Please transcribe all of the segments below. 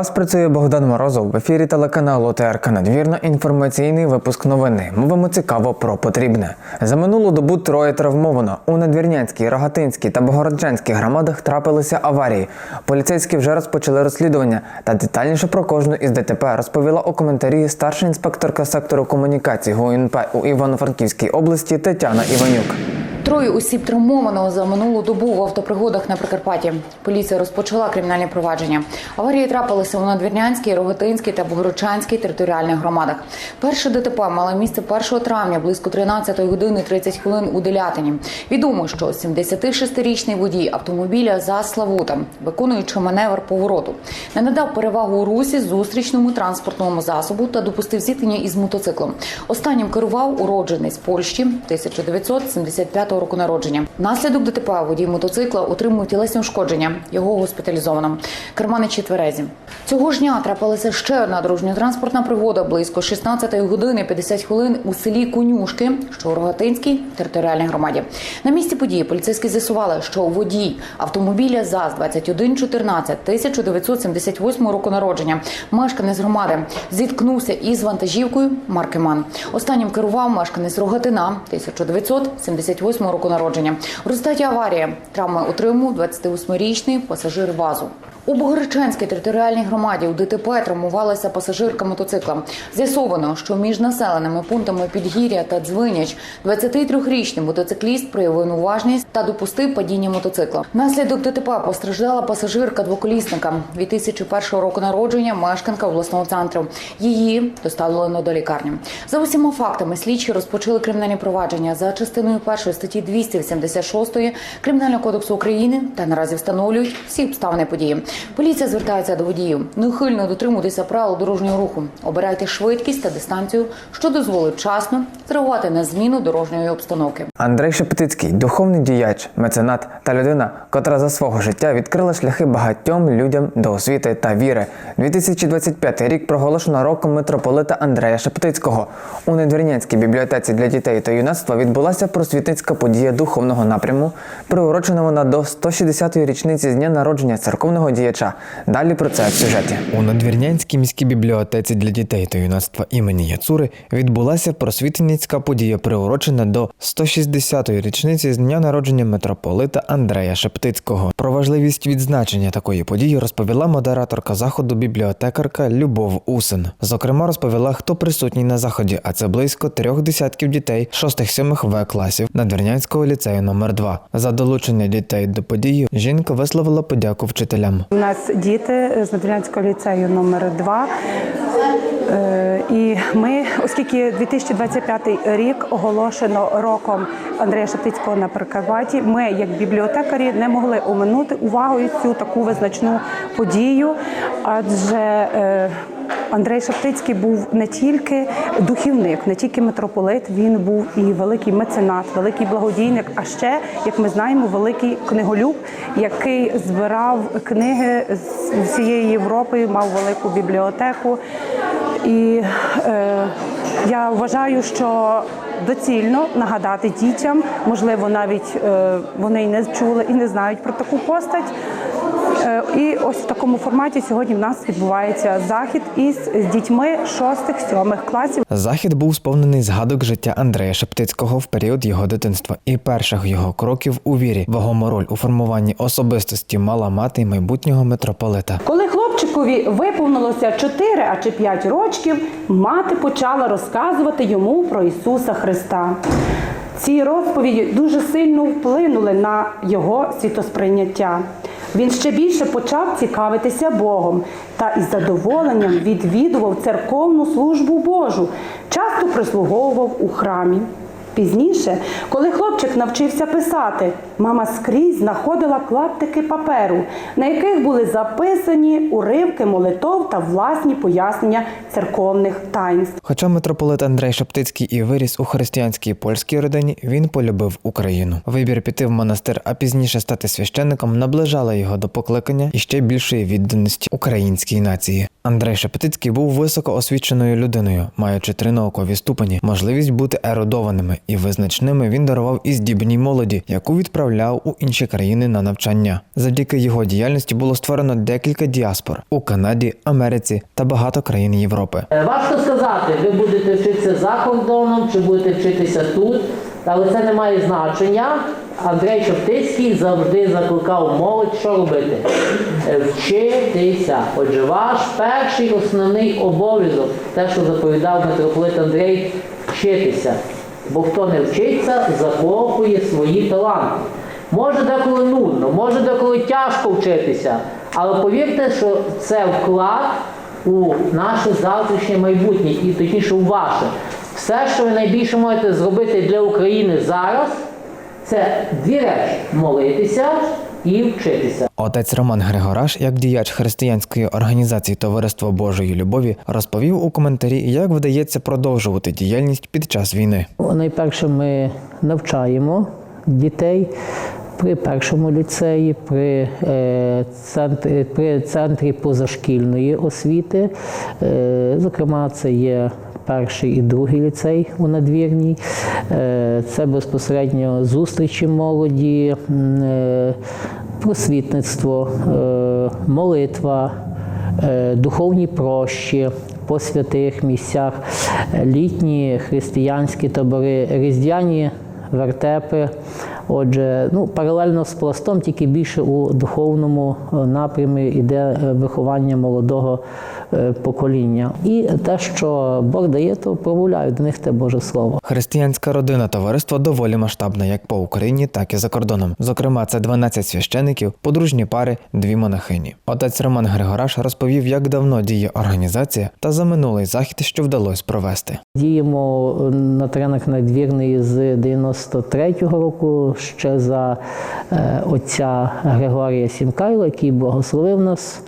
Вас працює Богдан Морозов в ефірі телеканалу ТРК Надвірна. Інформаційний випуск новини. Мовимо цікаво про потрібне. За минулу добу троє травмовано. У Надвірнянській, Рогатинській та Богородчанській громадах трапилися аварії. Поліцейські вже розпочали розслідування. Та детальніше про кожну із ДТП розповіла у коментарі старша інспекторка сектору комунікацій ГУНП у Івано-Франківській області Тетяна Іванюк. Троє осіб травмовано за минулу добу в автопригодах на Прикарпатті. Поліція розпочала кримінальні провадження. Аварії трапилися у Надвірнянській, Рогатинській та Богородчанській територіальних громадах. Перше ДТП мало місце 1 травня близько 13 години 30 хвилин у Делятині. Відомо, що 76-річний водій автомобіля за Славута, виконуючи маневр повороту, не надав перевагу у русі зустрічному транспортному засобу та допустив зіткнення із мотоциклом. Останнім керував уроджений з Польщі 1975 року народження. Наслідок ДТП водій мотоцикла отримав тілесні ушкодження. Його госпіталізовано. Керманичі тверезі. Цього ж дня трапилася ще одна дорожньо-транспортна пригода близько 16 години 50 хвилин у селі Конюшки, що у Рогатинській територіальній громаді. На місці події поліцейські з'ясували, що водій автомобіля ЗАЗ 2114 1978 року народження, мешканець громади, зіткнувся із вантажівкою марки МАН. Останнім керував мешканець Рогатина 1978 року народження. У результаті аварії травми отримав 28-річний пасажир ВАЗу. У Богородчанській територіальній громаді у ДТП травмувалася пасажирка мотоцикла. З'ясовано, що між населеними пунктами Підгір'я та Дзвиняч 23-річний мотоцикліст проявив неуважність та допустив падіння мотоцикла. Наслідок ДТП постраждала пасажирка двоколісника 2001 року народження, мешканка обласного центру. Її доставлено до лікарні. За усіма фактами слідчі розпочали кримінальні провадження за частиною першої статті 286 Кримінального кодексу України та наразі встановлюють всі обставини події. Поліція звертається до водіїв. Неухильно дотримуйтеся правил дорожнього руху. Обирайте швидкість та дистанцію, що дозволить вчасно зреагувати на зміну дорожньої обстановки. Андрей Шептицький, духовний діяч, меценат та людина, котра за свого життя відкрила шляхи багатьом людям до освіти та віри. 2025 рік проголошено роком митрополита Андрея Шептицького. У Недвірнянській бібліотеці для дітей та юнацтва відбулася просвітницька подія духовного напряму, приурочена вона до 160-ї річниці з дня народження церковного діяча. Далі про це в сюжеті. У Надвірнянській міській бібліотеці для дітей та юнацтва імені Яцури відбулася просвітницька подія, приурочена до 160-ї річниці з дня народження митрополита Андрея Шептицького. Про важливість відзначення такої події розповіла модераторка заходу бібліотекарка Любов Усин. Зокрема, розповіла, хто присутній на заході, а це близько трьох десятків дітей 6-7 В класів Надвірнянського ліцею номер 2 За долучення дітей до події жінка висловила подяку вчителям. У нас діти з Надвірнянського ліцею номер 2 Е, І ми, оскільки 2025 рік оголошено роком Андрея Шептицького на Прикарпатті, ми, як бібліотекарі, не могли оминути увагою цю таку визначну подію, адже е, Андрей Шептицький був не тільки духівник, не тільки митрополит, він був і великий меценат, великий благодійник, а ще, як ми знаємо, великий книголюб, який збирав книги з всієї Європи, мав велику бібліотеку. І е, я вважаю, що доцільно нагадати дітям, можливо, навіть е, вони й не чули і не знають про таку постать. Е, І ось в такому форматі сьогодні в нас відбувається захід із дітьми 6-7 класів. Захід був сповнений згадок життя Андрея Шептицького в період його дитинства і перших його кроків у вірі. Вагому роль у формуванні особистості мала мати майбутнього митрополита. Коли хлопчикові виповнилося 4 а чи 5 рочків, мати почала розказувати йому про Ісуса Христа. Ці розповіді дуже сильно вплинули на його світосприйняття. Він ще більше почав цікавитися Богом та із задоволенням відвідував церковну службу Божу, часто прислуговував у храмі. Пізніше, коли хлопчик навчився писати, мама скрізь знаходила клаптики паперу, на яких були записані уривки молитов та власні пояснення церковних таїнств. Хоча митрополит Андрей Шептицький і виріс у християнській польській родині, він полюбив Україну. Вибір піти в монастир, а пізніше стати священником, наближала його до покликання і ще більшої відданості українській нації. Андрей Шепетицький був високоосвіченою людиною, маючи три наукові ступені, можливість бути ерудованими і визначними він дарував і здібній молоді, яку відправляв у інші країни на навчання. Завдяки його діяльності було створено декілька діаспор у Канаді, Америці та багато країн Європи. Е, Важко сказати, ви будете вчитися за кордоном чи будете вчитися тут, але це не має значення. Андрей Шептицький завжди закликав молодь, що робити? Е, Вчитися. Отже, ваш перший основний обов'язок, те, що заповідав митрополит Андрей, вчитися. Бо хто не вчиться, закопує свої таланти. Може деколи нудно, може деколи тяжко вчитися, але повірте, що це вклад у наше завтрашнє майбутнє і точніше у ваше. Все, що ви найбільше можете зробити для України зараз, це дві речі: молитися і вчитися. Отець Роман Григораш, як діяч християнської організації Товариство Божої Любові, розповів у коментарі, як вдається продовжувати діяльність під час війни. Найперше ми навчаємо дітей при першому ліцеї, при, е, центрі, при центрі позашкільної освіти. Е, зокрема, це є перший і другий ліцей у надвірній. Е, це безпосередньо зустрічі молоді, е, просвітництво, е, молитва духовні прощі по святих місцях, літні християнські табори, різдвяні вертепи. Отже, ну, паралельно з пластом, тільки більше у духовному напрямі йде виховання молодого покоління. І те, що Бог дає, то промовляю до них те Боже Слово. Християнська родина товариства доволі масштабна як по Україні, так і за кордоном. Зокрема, це 12 священиків, подружні пари, дві монахині. Отець Роман Григораш розповів, як давно діє організація та за минулий захід, що вдалося провести. Діємо е, на теренах надвірної з 93-го року ще за е, отця Григорія Сімкайла, який благословив нас.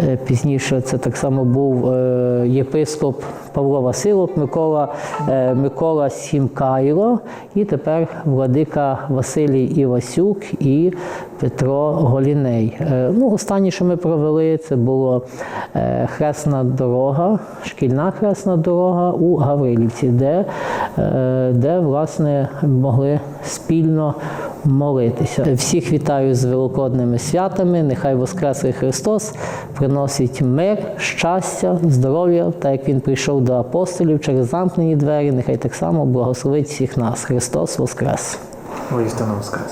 Е, Пізніше це так само був е, єпископ Павло Василок, Микола, е, Микола Сімкайло, і тепер владика Василій Івасюк і Петро Голіней. Е, Ну, останнє, що ми провели, це було е, хресна дорога, шкільна хресна дорога у Гаврилівці, де, де власне могли спільно молитися. Всіх вітаю з великодними святами. Нехай Воскресний Христос приносить мир, щастя, здоров'я, так як Він прийшов до апостолів через замкнені двері. Нехай так само благословить всіх нас. Христос Воскрес!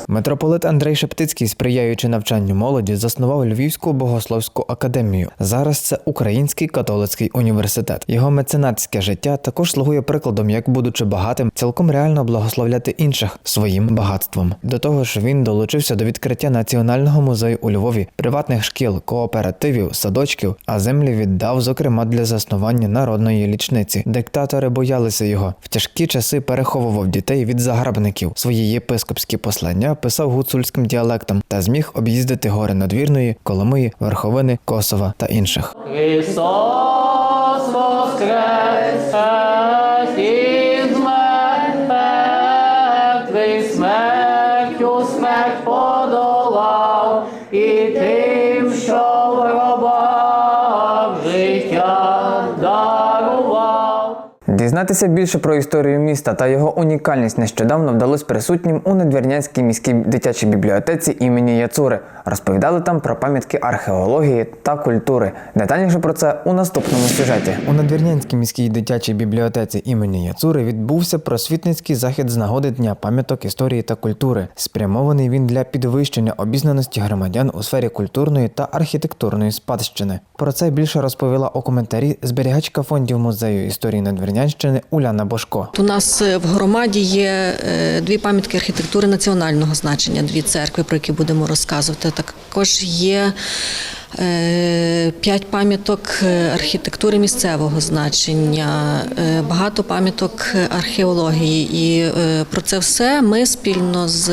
Митрополит Андрей Шептицький, сприяючи навчанню молоді, заснував Львівську богословську академію. Зараз це Український католицький університет. Його меценатське життя також слугує прикладом, як будучи багатим, цілком реально благословляти інших своїм багатством. До того ж, він долучився до відкриття національного музею у Львові, приватних шкіл, кооперативів, садочків, а землі віддав, зокрема, для заснування народної лічниці. Диктатори боялися його. В тяжкі часи переховував дітей від загарбників. Свої єпископські послання писав гуцульським діалектом та зміг об'їздити гори надвірної, Коломиї, Верховини, Косова та інших. Смерть подолав, і тим, Дізнатися більше про історію міста та його унікальність нещодавно вдалося присутнім у Надвірнянській міській дитячій бібліотеці імені Яцури. Розповідали там про пам'ятки археології та культури. Детальніше про це у наступному сюжеті. У Надвірнянській міській дитячій бібліотеці імені Яцури відбувся просвітницький захід з нагоди Дня пам'яток історії та культури. Спрямований він для підвищення обізнаності громадян у сфері культурної та архітектурної спадщини. Про це більше розповіла у коментарі зберігачка фондів музею історії Надвірнянщини Уляна Бошко. У нас е, в громаді є е, дві пам'ятки архітектури національного значення, дві церкви, про які будемо розказувати. Також є п'ять пам'яток е, архітектури місцевого значення, е, багато пам'яток археології. І е, про це все ми спільно з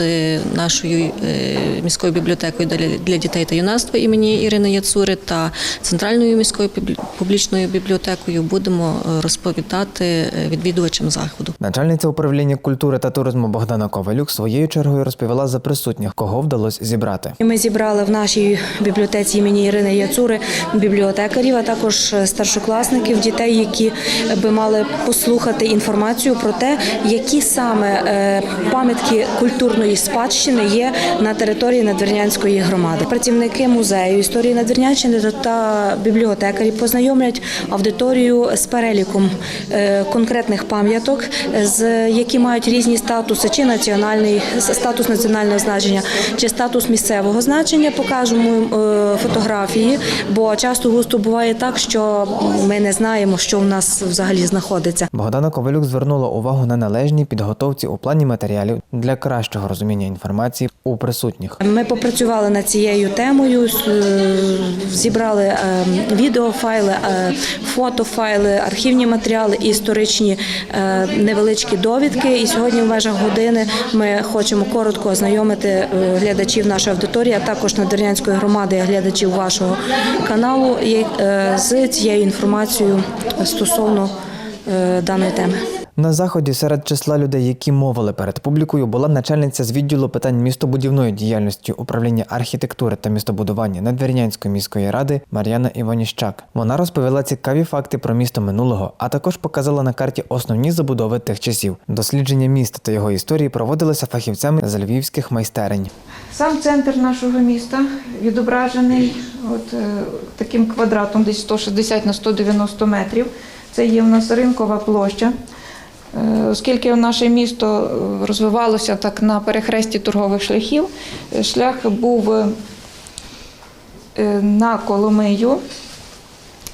нашою е, міською бібліотекою для- дітей та юнацтва імені Ірини Яцури та центральною міською публічною бібліотекою будемо е, розповідати е, відвідувачам заходу. Начальниця управління культури та туризму Богдана Ковалюк своєю чергою розповіла за присутніх, кого вдалося зібрати. Ми зібрали в нашій бібліотеці імені Ірини Яцури, бібліотекарів, а також старшокласників, дітей, які би мали послухати інформацію про те, які саме е, пам'ятки культурної спадщини є на території Надвірнянської громади. Працівники музею історії Надвірнянщини та бібліотекарі познайомлять аудиторію з переліком е, конкретних пам'яток, з які мають різні статуси, чи національний статус національного значення, чи статус місцевого значення. Покажемо е, фотографії, бо часто густо буває так, що ми не знаємо, що в нас взагалі знаходиться. Богдана Ковалюк звернула увагу на належній підготовці у плані матеріалів для кращого розуміння інформації у присутніх. Ми попрацювали над цією темою, е, зібрали е, відеофайли, е, фотофайли, архівні матеріали історичні невеличкі довідки. І сьогодні в межах години ми хочемо коротко ознайомити глядачів нашої аудиторії, а також Надвірнянської громади, глядачів вашого каналу е, з цією інформацією стосовно е, даної теми. На заході серед числа людей, які мовили перед публікою, була начальниця з відділу питань містобудівної діяльності управління архітектури та містобудування Надвірнянської міської ради Мар'яна Іваніщак. Вона розповіла цікаві факти про місто минулого, а також показала на карті основні забудови тих часів. Дослідження міста та його історії проводилося фахівцями з львівських майстерень. Сам центр нашого міста відображений от, е, таким квадратом, десь 160 на 190 метрів. Це є в нас ринкова площа. Е, Оскільки наше місто е, розвивалося так на перехресті торгових шляхів, е, шлях був на Коломию,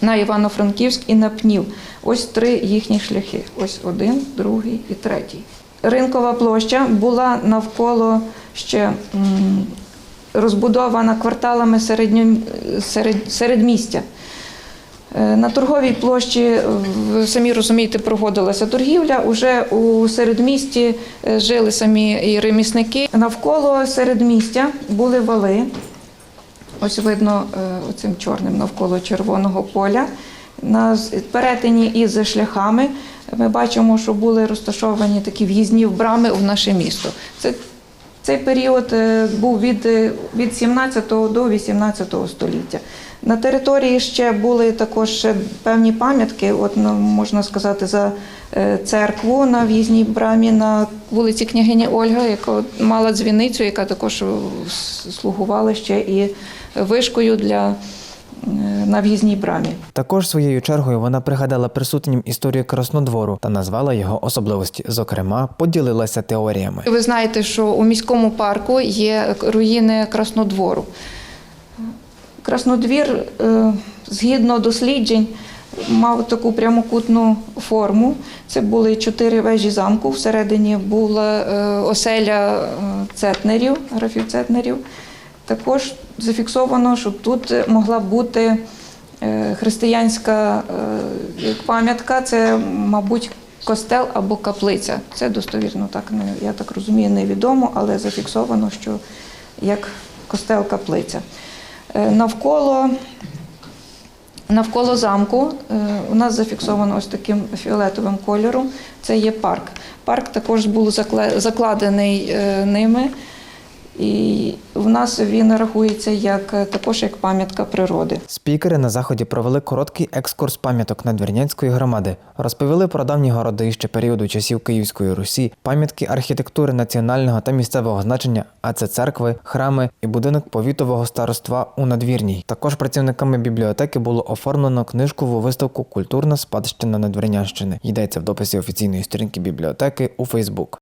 на Івано-Франківськ і на Пнів. Ось три їхні шляхи. Ось один, другий і третій. Ринкова площа була навколо ще розбудована кварталами середньо, серед, середмістя. Е, На торговій площі, е, самі розумієте, проводилася торгівля. Уже у середмісті е, жили самі і ремісники. Навколо середмістя були вали. Ось видно оцим чорним навколо червоного поля. На перетині із шляхами ми бачимо, що були розташовані такі в'їзні брами в наше місто. Це цей період був від, від 17 до 18 століття. На території ще були також певні пам'ятки, от, ну, можна сказати, за е, церкву на в'їзній брамі на вулиці княгині Ольга, яка мала дзвіницю, яка також слугувала ще і вишкою для, е, на в'їзній брамі. Також своєю чергою вона пригадала присутнім історію Краснодвору та назвала його особливості. Зокрема, поділилася теоріями. Ви знаєте, що у міському парку є руїни Краснодвору. Краснодвір, е, згідно досліджень, мав таку прямокутну форму. Це були чотири вежі замку. Всередині була е, оселя е, цетнерів, графів цетнерів. Також зафіксовано, що тут могла бути християнська пам'ятка, це, мабуть, костел або каплиця. Це достовірно так, я так розумію, невідомо, але зафіксовано, що як костел-каплиця. Е, Навколо, навколо замку е, у нас зафіксовано ось таким фіолетовим кольором. Це є парк. Парк також був закладений е, ними. І в нас він рахується як е, також як пам'ятка природи. Спікери на заході провели короткий екскурс пам'яток Надвірнянської громади, розповіли про давні городища періоду часів Київської Русі, пам'ятки архітектури національного та місцевого значення, а це церкви, храми і будинок повітового староства у надвірній. Також працівниками бібліотеки було оформлено книжкову виставку Культурна спадщина Надвірнянщини. Йдеться в дописі офіційної сторінки бібліотеки у Фейсбук.